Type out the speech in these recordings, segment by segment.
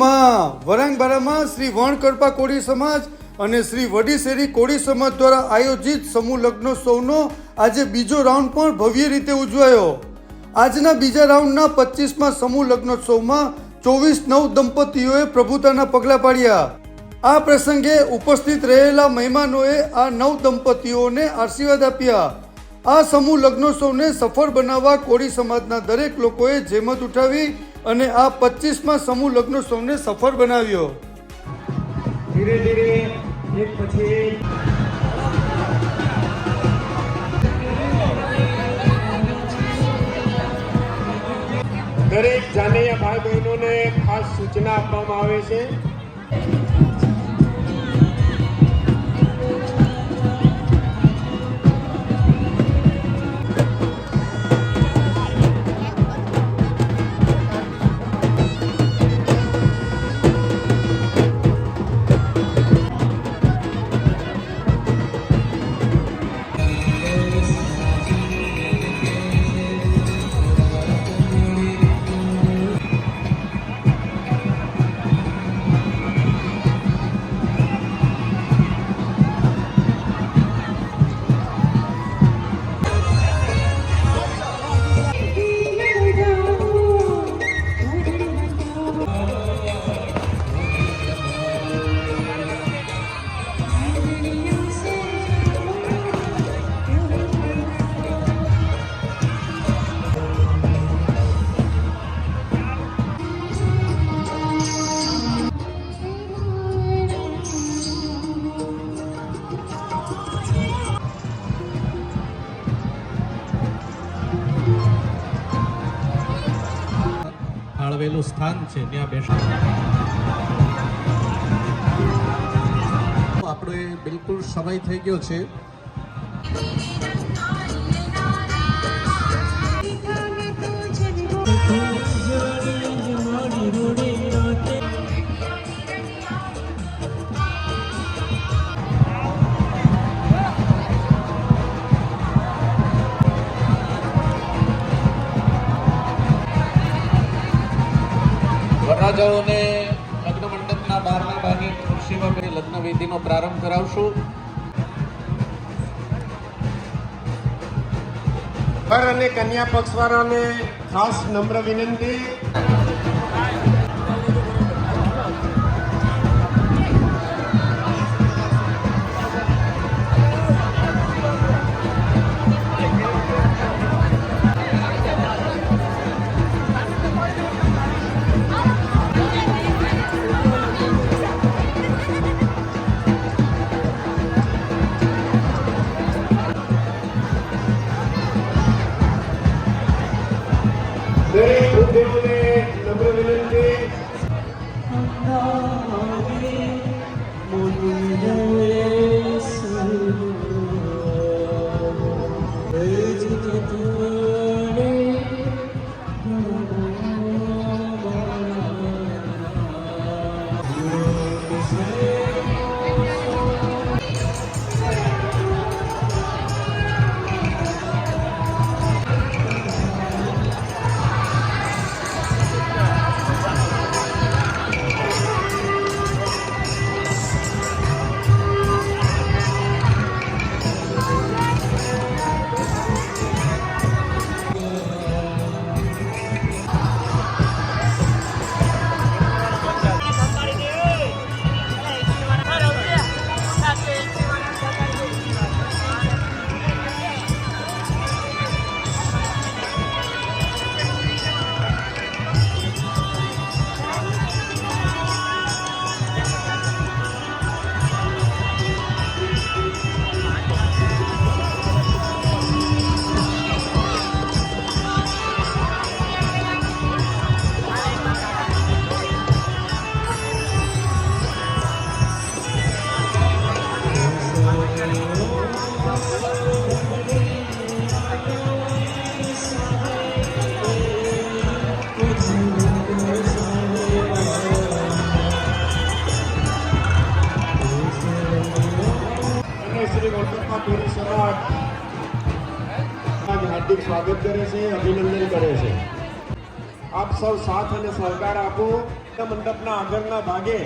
દીવમાં વરાંગબારામાં શ્રી વણકરપા કોળી સમાજ અને શ્રી વડીશેરી કોળી સમાજ દ્વારા આયોજિત સમૂહ લગ્નોત્સવનો આજે બીજો રાઉન્ડ પણ ભવ્ય રીતે ઉજવાયો. આજના બીજા રાઉન્ડના પચીસમાં સમૂહ લગ્નોત્સવમાં ચોવીસ નવ દંપતીઓએ પ્રભુતાના પગલાં પાડ્યા. આ પ્રસંગે ઉપસ્થિત રહેલા મહેમાનોએ આ નવ દંપતીઓને આશીર્વાદ આપ્યા. આ સમૂહ લગ્નોત્સવને સફળ બનાવવા કોળી સમાજના દરેક લોકોએ જેમત ઉઠાવી અને આ પચીસમાં સમૂહ લગ્ન સૌને સફળ બનાવ્યો. ધીરે ધીરે, એક પછી દરેક જાનૈયા ભાઈ બહેનોને ખાસ સૂચના આપવામાં આવે છે. ફાળવેલું સ્થાન છે ત્યાં બેસ આપણે બિલકુલ સમય થઈ ગયો છે. વરરાજાઓને લગ્ન મંડપના બહારના ભાગે ખુરશીમાં બેસી લગ્ન વિધિનો પ્રારંભ કરાવશું. વર અને કન્યા પક્ષવાળાને ખાસ નમ્ર વિનંતી. સ્વાગત કરે છે, અભિનંદન કરે છે. આપ સૌ સાથ અને સહકાર આપો. મંડપના આગળના ભાગે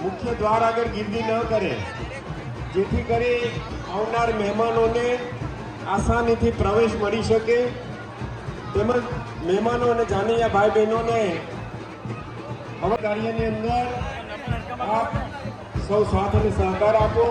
મુખ્ય દ્વાર આગળ ગીર્દી ન કરે. જેથી કરી આવનાર મહેમાનોને આસાનીથી પ્રવેશ મળી શકે. તેમજ મહેમાનો અને જાનૈયા ભાઈ બહેનોને હવે કાર્યની અંદર આપ સૌ સાથ અને સહકાર આપો.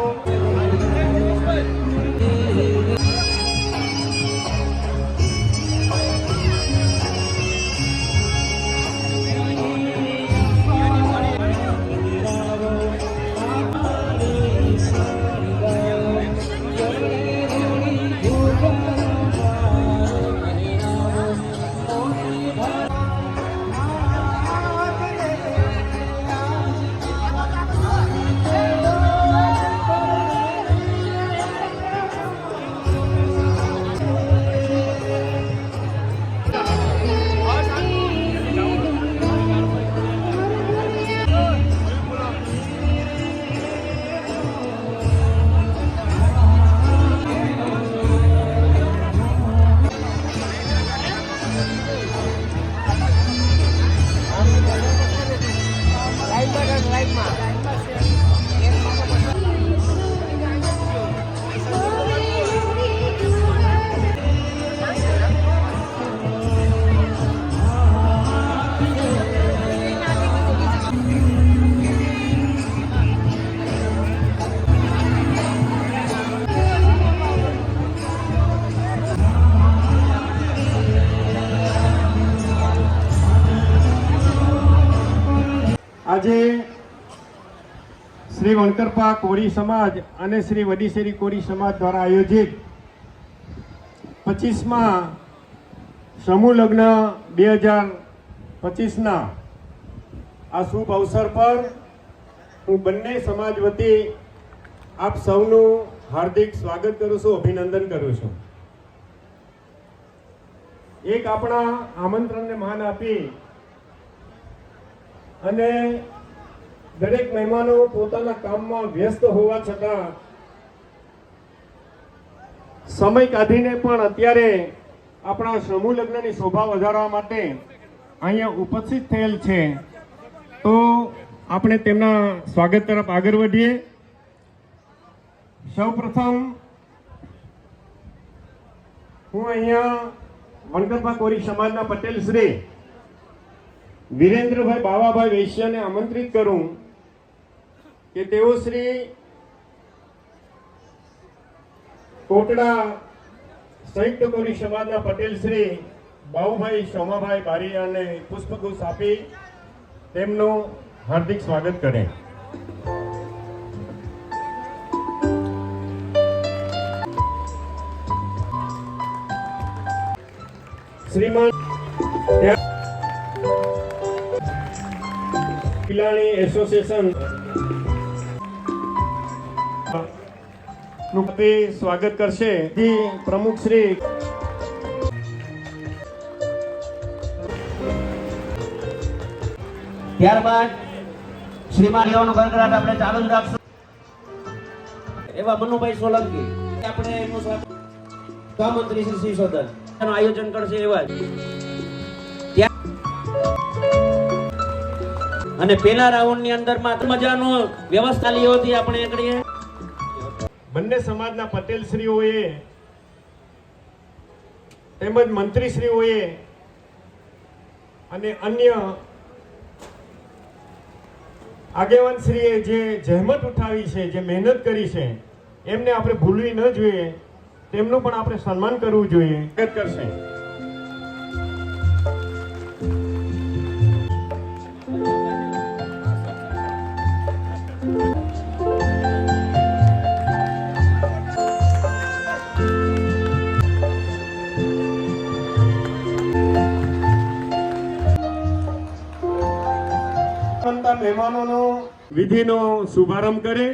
શ્રી વણકરપા કોળી સમાજ અને શ્રી વડીસેરી કોળી સમાજ દ્વારા આયોજિત પચીસમાં સમૂહ લગ્ન બે હજાર પચીસના. આ શુભ અવસર પર હું બંને સમાજ વતી આપ સૌનું હાર્દિક સ્વાગત કરું છું, અભિનંદન કરું છું. એક આપણા આમંત્રણને માન આપી અને દરેક મહેમાનો પોતાના કામમાં વ્યસ્ત હોવા છતાં સમય કાઢીને પણ અત્યારે આપણા સમૂહ લગ્નની શોભા વધારવા માટે અહીંયા ઉપસ્થિત થયેલ છે. તો આપણે તેમના સ્વાગત તરફ આગળ વધીએ. સૌપ્રથમ હું અહીંયા વણકરપા કોરી સમાજના પટેલ શ્રી વિરેન્દ્રભાઈ બાવાભાઈ વૈશ્યને આમંત્રિત કરું. કે તેઓ શ્રી કોટડા સંયુક્ત કોરી સમાજના પટેલ શ્રી બાઉભાઈ સોમાભાઈ બારીયાને પુષ્પગુચ્છ આપી તેમનું હાર્દિક સ્વાગત કરે. શ્રીમાન પિલાણી એસોસિએશન નું સ્વાગત કરશે. પ્રમુખ શ્રી. ત્યારબાદ શ્રીમાન લેવાનો ગણગડાટ આપણે ચાલુ જ રાખશું. એવા મનુભાઈ સોલંકી. આપણે એમનું સ્વાગત સહમંત્રી શ્રી સિસોદન એનું આયોજન કરશે એવા અને પેલા રાઉન્ડની અંદરમાં મજાનો વ્યવસ્થા લીધી આપણે એકડીએ બંને સમાજના પટેલશ્રીઓએ તેમજ મંત્રીશ્રીઓએ અને અન્ય આગેવાનશ્રીએ જે જહેમત ઉઠાવી છે, જે મહેનત કરી છે, એમને આપણે ભૂલવી ન જોઈએ. તેમનું પણ આપણે સન્માન કરવું જોઈએ. કરશે. મહેમાનોનો વિધિનો શુભારંભ કરે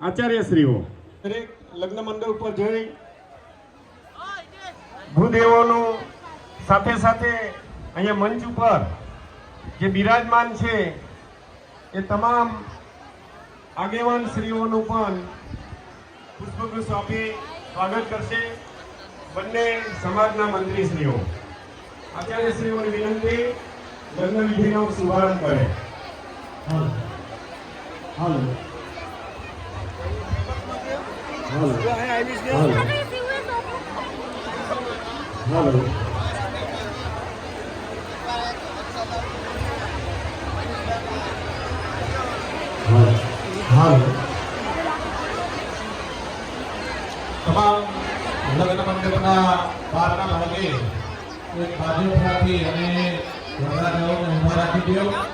આચાર્યશ્રીઓ. દરેક લગ્ન મંડળ ઉપર જઈ ભૂદેવોનું સાથે સાથે અહીંયા મંચ ઉપર જે બિરાજમાન છે એ તમામ આગેવાન શ્રીઓનું પણ પુષ્પગુચ્છ આપી સ્વાગત કરશે બંને સમાજના મંત્રીશ્રીઓ. આચાર્યશ્રીઓની વિનંતી લગ્ન વિધિનો શુભારંભ કરે. તમામ લગ્ન મંડપના બહારના ભાગે એક બાજુમાંથી અને વરરાજાઓને ઊભા રાખી દો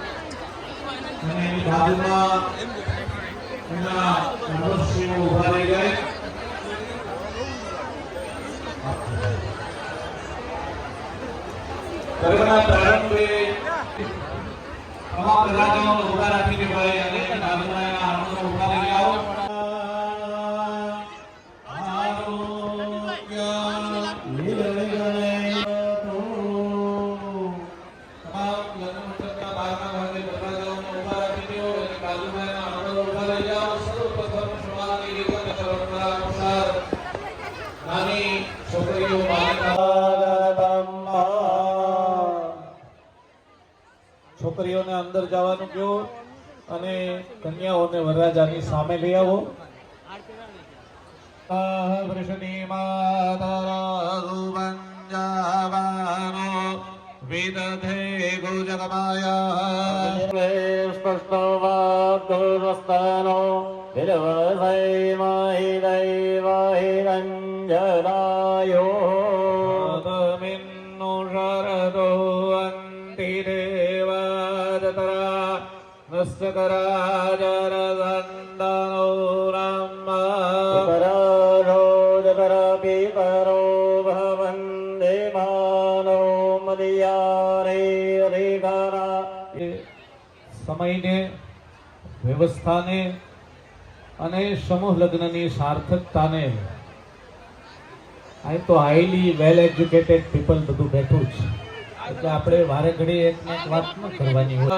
અને એની જાય લગ્નના પ્રારંભે તમામ વરરાજાઓને ઊભા રાખીને ભાઈ અને એની છોકરીઓને અંદર જવાનું કહો અને કન્યાઓને વરરાજાની સામે લઈ આવો. વૃષણી માતરગુવંજાવાનો વિદધે ગુજગમાયા સ્પષ્ટવાગ્રસ્તાનો વિરવસૈમહિદૈવહિરഞ്જનાયો તમિન્નો શરદો અંતિદેવાદતરા નસ્તકરાજરદંડનો રામા પરારો જગરપિતરો ભવન્દે માનો મદિયારે રેગરા સમયને વ્યવસ્થાને અને સમૂહ લગ્નની સાર્થકતાને આ તો હાઈલી વેલ એજ્યુકેટેડ પીપલ બધું બેઠું છે એટલે આપણે વારે ઘડી એક ને એક વાત ન કરવાની હોય.